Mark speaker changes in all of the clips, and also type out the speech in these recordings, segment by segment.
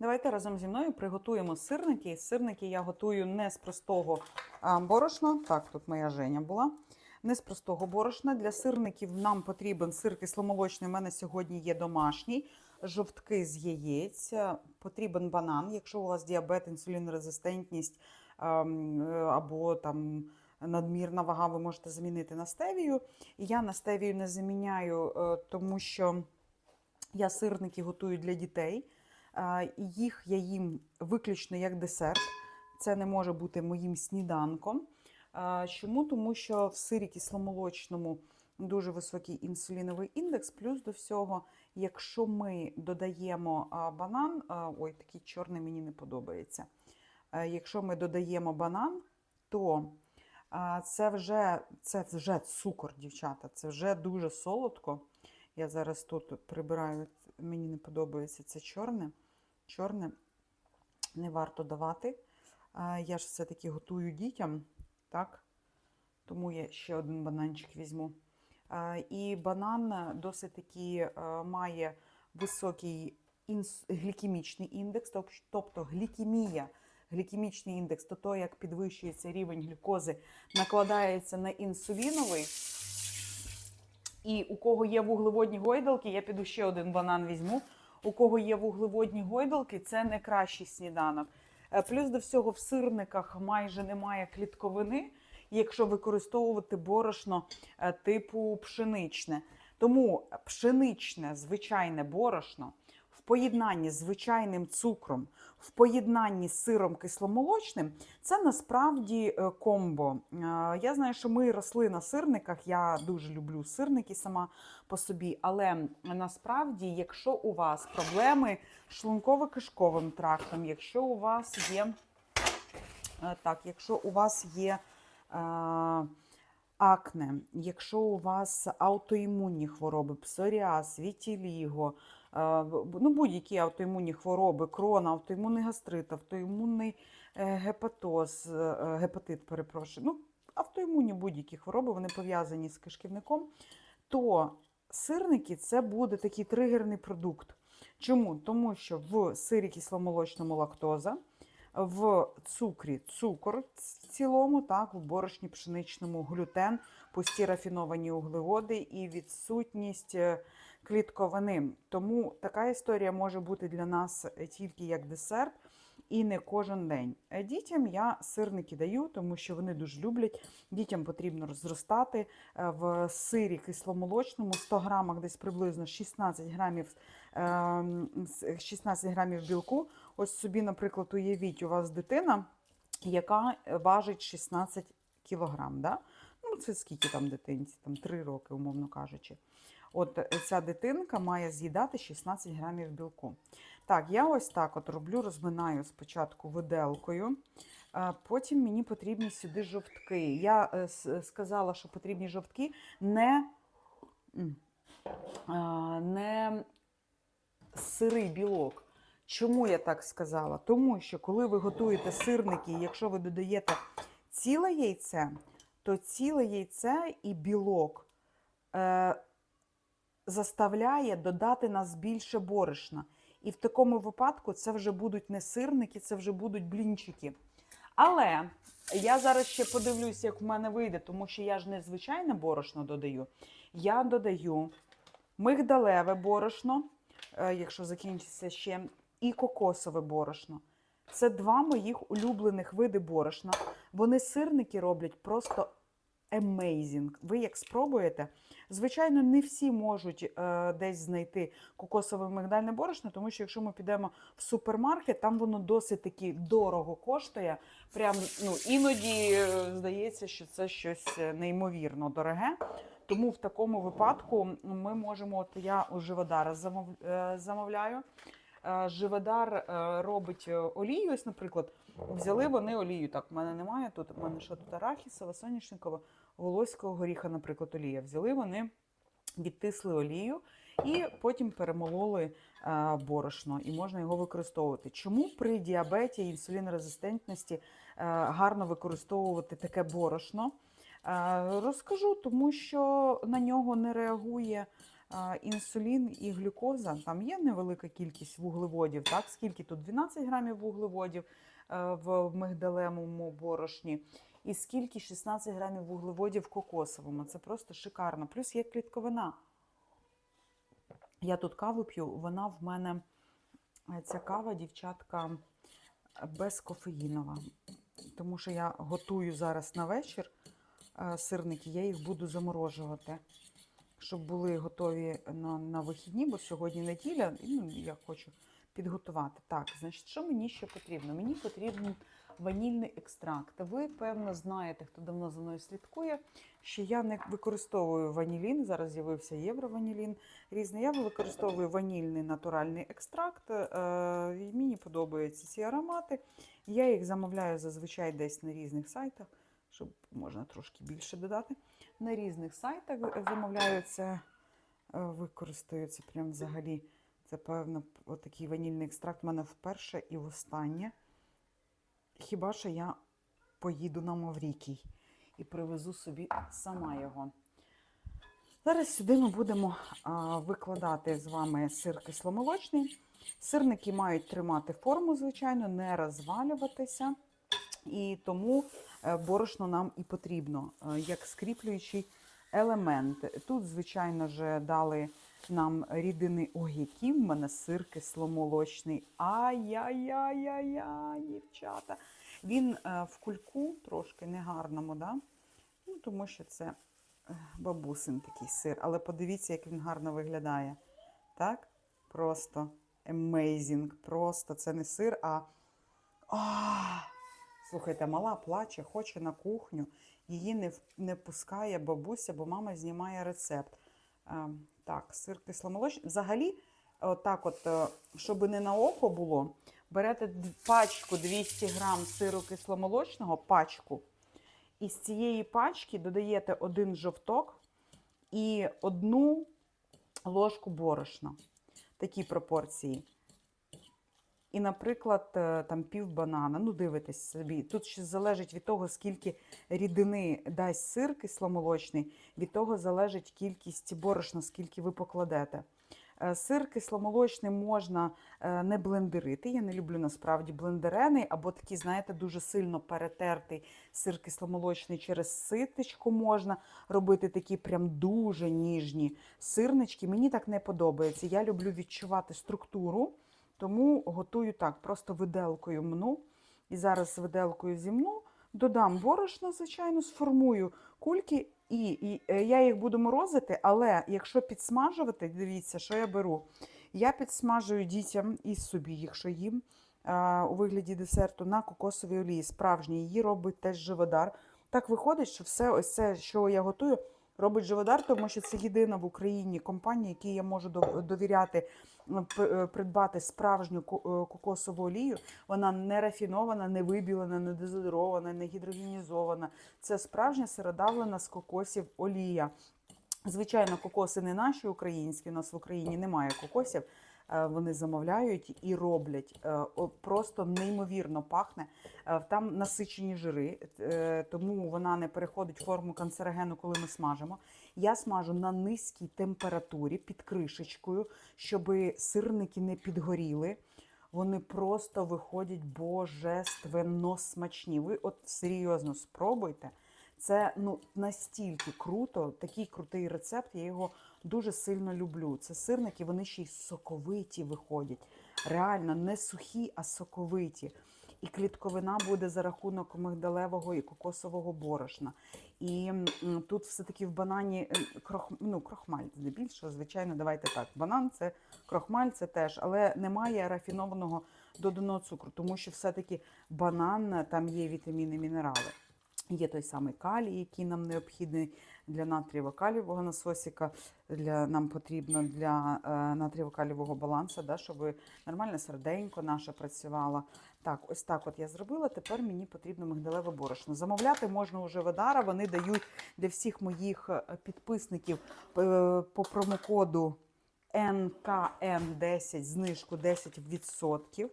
Speaker 1: Давайте разом зі мною приготуємо сирники. Сирники я готую не з простого борошна. Так, тут моя Женя була. Не з простого борошна. Для сирників нам потрібен сир кисломолочний. У мене сьогодні є домашній, жовтки з яєць, потрібен банан. Якщо у вас діабет, інсулінорезистентність е, або там надмірна вага, ви можете замінити на стевію. Я на стевію не заміняю, е, тому що я сирники готую для дітей. Їх я їм виключно як десерт. Це не може бути моїм сніданком. Чому? Тому що в сирі кисломолочному дуже високий інсуліновий індекс. Плюс до всього, якщо ми додаємо банан, ой, такий чорний мені не подобається. Якщо ми додаємо банан, то це вже, це вже цукор, дівчата, це вже дуже солодко. Я зараз тут прибираю, мені не подобається це чорне. Чорне не варто давати. Я ж все-таки готую дітям, так? Тому я ще один бананчик візьму. І банан досить таки має високий глікемічний індекс, тобто глікемія, глікемічний індекс, то то, як підвищується рівень глюкози, накладається на інсуліновий. І у кого є вуглеводні гойдалки, я піду ще один банан візьму. У кого є вуглеводні гойдалки, це не кращий сніданок. Е, Плюс до всього в сирниках майже немає клітковини, якщо використовувати борошно е, типу пшеничне. Тому пшеничне звичайне борошно поєднанні з звичайним цукром, в поєднанні з сиром кисломолочним, це насправді е, комбо. Е, Я знаю, що ми росли на сирниках. Я дуже люблю сирники сама по собі, але насправді, якщо у вас проблеми з шлунково-кишковим трактом, якщо у вас є е, так, якщо у вас є акне, якщо у вас аутоімунні хвороби, псоріаз, вітіліго, ну, будь-які аутоімунні хвороби, крон, аутоімунний гастрит, автоімунний е, гепатоз, е, гепатит, перепрошую, ну, автоімунні будь-які хвороби, вони пов'язані з кишківником, то сирники це буде такий тригерний продукт. Чому? Тому що в сирі кисломолочному лактоза, в цукрі цукор в цілому, так, в борошні пшеничному глютен, пусті рафіновані углеводи і відсутність е, клітковини. Тому така історія може бути для нас е, тільки як десерт. І не кожен день. Е, Дітям я сирники даю, тому що вони дуже люблять. Дітям потрібно зростати е, в сирі кисломолочному 100 грамах десь приблизно 16 грамів, ем, 16 грамів білку. Ось собі, наприклад, уявіть, у вас дитина, яка важить 16 кілограм. Да? Ну, це скільки там дитинці? Там 3 роки, умовно кажучи. От е, ця дитинка має з'їдати 16 грамів білку. Так, я ось так от роблю, розминаю спочатку виделкою. Потім мені потрібні сюди жовтки. Я е, сказала, що потрібні жовтки не, не сирий білок. Чому я так сказала? Тому що коли ви готуєте сирники, якщо ви додаєте ціле яйце, то ціле яйце і білок е, заставляє додати нас більше борошна. І в такому випадку це вже будуть не сирники, це вже будуть блінчики. Але я зараз ще подивлюся, як в мене вийде, тому що я ж не звичайне борошно додаю. Я додаю мигдалеве борошно, е, якщо закінчиться ще, і кокосове борошно. Це два моїх улюблених види борошна. Вони сирники роблять просто amazing. Ви як спробуєте? Звичайно, не всі можуть е, десь знайти кокосове мигдальне борошно, тому що якщо ми підемо в супермаркет, там воно досить таки дорого коштує. Прям ну іноді е, здається, що це щось е, неймовірно дороге. Тому в такому випадку ми можемо, от я у живодара е, замовляю. Е, Живодар е, робить е, олію, ось, наприклад, взяли вони олію. Так, в мене немає тут. У мене що тут арахісова, соняшникова, волоського горіха, наприклад, олія. Взяли вони, відтисли олію і потім перемололи борошно, і можна його використовувати. Чому при діабеті і інсулінорезистентності гарно використовувати таке борошно? Розкажу, тому що на нього не реагує інсулін і глюкоза. Там є невелика кількість вуглеводів. Так, скільки тут 12 грамів вуглеводів е, в мигдалевому борошні, і скільки 16 грамів вуглеводів в кокосовому. Це просто шикарно. Плюс є клітковина. Я тут каву п'ю, вона в мене е, ця кава, дівчатка, безкофеїнова. Тому що я готую зараз на вечір е, сирники, я їх буду заморожувати, щоб були готові на, на вихідні, бо сьогодні неділя, і ну, я хочу підготувати. Так, значить, що мені ще потрібно? Мені потрібен ванільний екстракт. Ви, певно, знаєте, хто давно за мною слідкує, що я не використовую ванілін. Зараз з'явився єврованілін різний. Я використовую ванільний натуральний екстракт. Е, мені подобаються ці аромати. Я їх замовляю зазвичай десь на різних сайтах, щоб можна трошки більше додати. На різних сайтах замовляю це, е, використаю це прям взагалі. Це, певно, отакий ванільний екстракт в мене вперше і востаннє. Хіба що я поїду на Маврікій і привезу собі сама його. Зараз сюди ми будемо а, викладати з вами сир кисломолочний. Сирники мають тримати форму, звичайно, не розвалюватися. І тому е, борошно нам і потрібно, е, як скріплюючий елемент. Тут, звичайно ж, дали нам рідини. Який в мене сир кисломолочний. Ай-яй-яй-яй-яй, дівчата. Він е, в кульку трошки негарному, да? ну, тому що це бабусин такий сир. Але подивіться, як він гарно виглядає. Так? Просто amazing. Просто це не сир, а. а Слухайте, мала плаче, хоче на кухню. Її не, не пускає бабуся, бо мама знімає рецепт. Е, так, сир кисломолочний. Взагалі, отак, от, е, щоб не на око було, берете пачку 200 грам сиру кисломолочного, пачку, і з цієї пачки додаєте один жовток і одну ложку борошна. Такі пропорції. І, наприклад, е, там пів банана, ну дивитесь собі. Тут ще залежить від того, скільки рідини дасть сир кисломолочний, від того залежить кількість борошна, скільки ви покладете. Е, Сир кисломолочний можна е, не блендерити. Я не люблю насправді блендерений, або такий, знаєте, дуже сильно перетертий сир кисломолочний через ситечко можна робити такі прям дуже ніжні сирнички. Мені так не подобається. Я люблю відчувати структуру. Тому готую так, просто виделкою мну. І зараз виделкою зімну, додам борошно, звичайно, сформую кульки, і, і е, я їх буду морозити, але якщо підсмажувати, дивіться, що я беру. Я підсмажую дітям і собі, якщо їм а, у вигляді десерту на кокосовій олії. Справжній її робить теж живодар. Так виходить, що все ось це, що я готую, робить живодар, тому що це єдина в Україні компанія, якій я можу довіряти е, придбати справжню е, кокосову олію. Вона не рафінована, не вибілена, не дезодорована, не гідрогенізована. Це справжня сиродавлена з кокосів олія. Звичайно, кокоси не наші українські. У нас в Україні немає кокосів. Е, Вони замовляють і роблять. Е, Просто неймовірно пахне. Е, Там насичені жири, е, тому вона не переходить в форму канцерогену, коли ми смажимо. Я смажу на низькій температурі під кришечкою, щоб сирники не підгоріли. Вони просто виходять божественно смачні. Ви от серйозно спробуйте. Це ну настільки круто, такий крутий рецепт. Я його дуже сильно люблю. Це сирники, вони ще й соковиті виходять. Реально не сухі, а соковиті. І клітковина буде за рахунок мигдалевого і кокосового борошна. І тут все-таки в банані е, крох, ну, крохмаль здебільшого, звичайно, давайте так. Банан це крохмаль, це теж, але немає рафінованого доданого цукру, тому що все-таки банан там є вітаміни, мінерали. Є той самий калій, який нам необхідний для натрієво-калієвого насосика. Для, нам потрібно для е, натрієво-калієвого балансу, да, щоб нормальне серденько наше працювало. Так, ось так от я зробила. Тепер мені потрібно мигдалеве борошно. Замовляти можна уже в Ведара. Вони дають для всіх моїх е, підписників е, по промокоду НКН10 знижку 10%.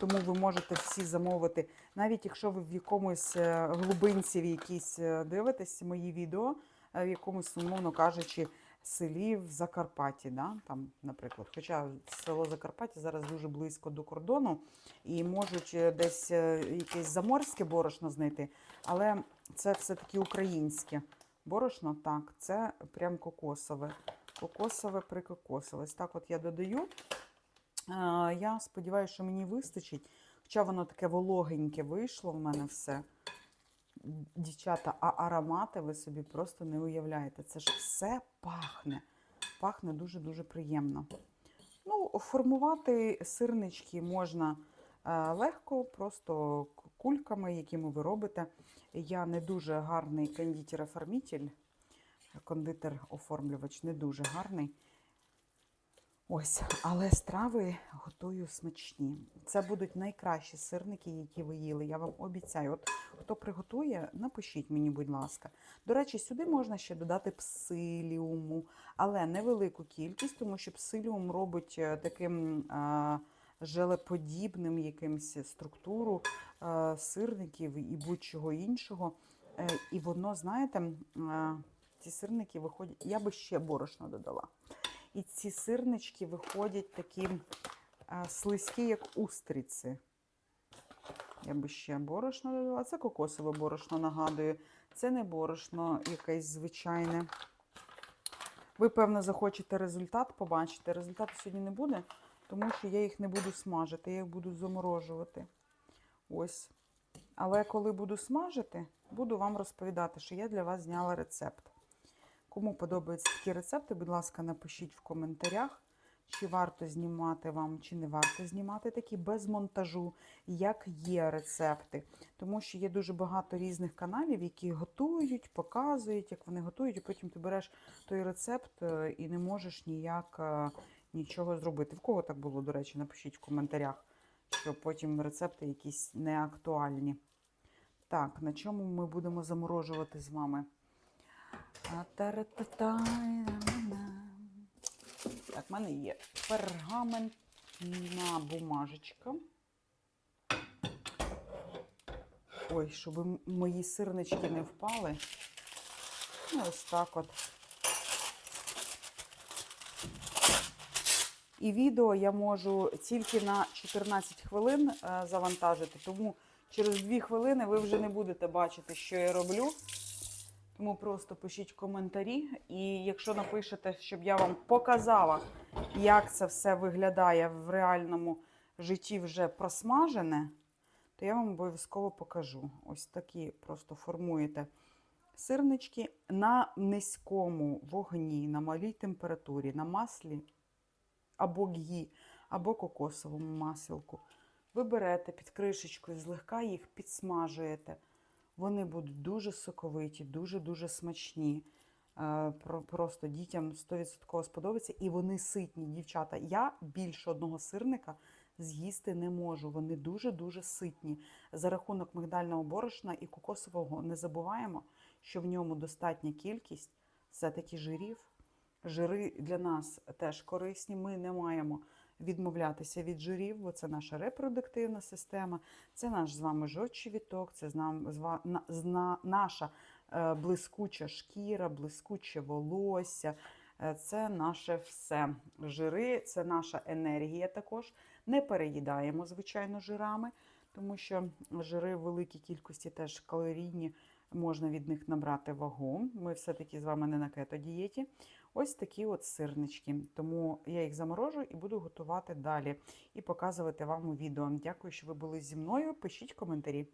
Speaker 1: Тому ви можете всі замовити, навіть якщо ви в якомусь е, глибинці в якійсь дивитесь мої відео, в якомусь, умовно кажучи, селі в Закарпатті, да? там, наприклад. Хоча село Закарпаття зараз дуже близько до кордону і можуть е, десь е, якесь заморське борошно знайти, але це все-таки українське борошно. Так, це прям кокосове. Кокосове прикокосове. Ось так от я додаю. Я сподіваюся, що мені вистачить. Хоча воно таке вологеньке вийшло в мене все. Дівчата, а аромати ви собі просто не уявляєте. Це ж все пахне. Пахне дуже-дуже приємно. Ну, формувати сирнички можна е, легко, просто кульками, якими ви робите. Я не дуже гарний кондитер-оформитель, кондитер-оформлювач не дуже гарний. Ось, але страви готую смачні. Це будуть найкращі сирники, які ви їли. Я вам обіцяю. От хто приготує, напишіть мені, будь ласка. До речі, сюди можна ще додати псиліуму, але невелику кількість, тому що псиліум робить е, таким а, желеподібним якимсь структуру а, сирників і будь-чого іншого. Е, і воно, знаєте, а, ці сирники виходять. Я би ще борошно додала. І ці сирнички виходять такі слизькі, як устриці. Я би ще борошно додала. Це кокосове борошно, нагадую. Це не борошно якесь звичайне. Ви, певно, захочете результат побачити. Результату сьогодні не буде, тому що я їх не буду смажити, я їх буду заморожувати. Ось. Але коли буду смажити, буду вам розповідати, що я для вас зняла рецепт. Кому подобаються такі рецепти, будь ласка, напишіть в коментарях, чи варто знімати вам, чи не варто знімати такі без монтажу, як є рецепти. Тому що є дуже багато різних каналів, які готують, показують, як вони готують, і потім ти береш той рецепт е, і не можеш ніяк е, нічого зробити. В кого так було, до речі, напишіть в коментарях, що потім рецепти якісь неактуальні. Так, на чому ми будемо заморожувати з вами? Так, в мене є пергаментна бумажечка. Ой, щоб мої сирнички не впали. Ну, ось так от. І відео я можу тільки на 14 хвилин е, завантажити, тому через 2 хвилини ви вже не будете бачити, що я роблю. Тому просто пишіть коментарі. І якщо напишете, щоб я вам показала, як це все виглядає в реальному житті вже просмажене, то я вам обов'язково покажу. Ось такі просто формуєте сирнички на низькому вогні, на малій температурі, на маслі або гі, або кокосовому маслку. Ви берете під кришечкою, злегка їх підсмажуєте. Вони будуть дуже соковиті, дуже-дуже смачні. Е, Просто дітям 100% сподобається. І вони ситні, дівчата. Я більше одного сирника з'їсти не можу. Вони дуже-дуже ситні. За рахунок мигдального борошна і кокосового не забуваємо, що в ньому достатня кількість все-таки жирів. Жири для нас теж корисні. Ми не маємо відмовлятися від жирів, бо це наша репродуктивна система, це наш з вами жовчий відток, це наша е, блискуча шкіра, блискуче волосся. Е, Це наше все. Жири, це наша енергія також. Не переїдаємо, звичайно, жирами, тому що жири в великій кількості теж калорійні, можна від них набрати вагу. Ми все-таки з вами не на кето-дієті. Ось такі от сирнички. Тому я їх заморожу і буду готувати далі і показувати вам у відео. Дякую, що ви були зі мною. Пишіть коментарі.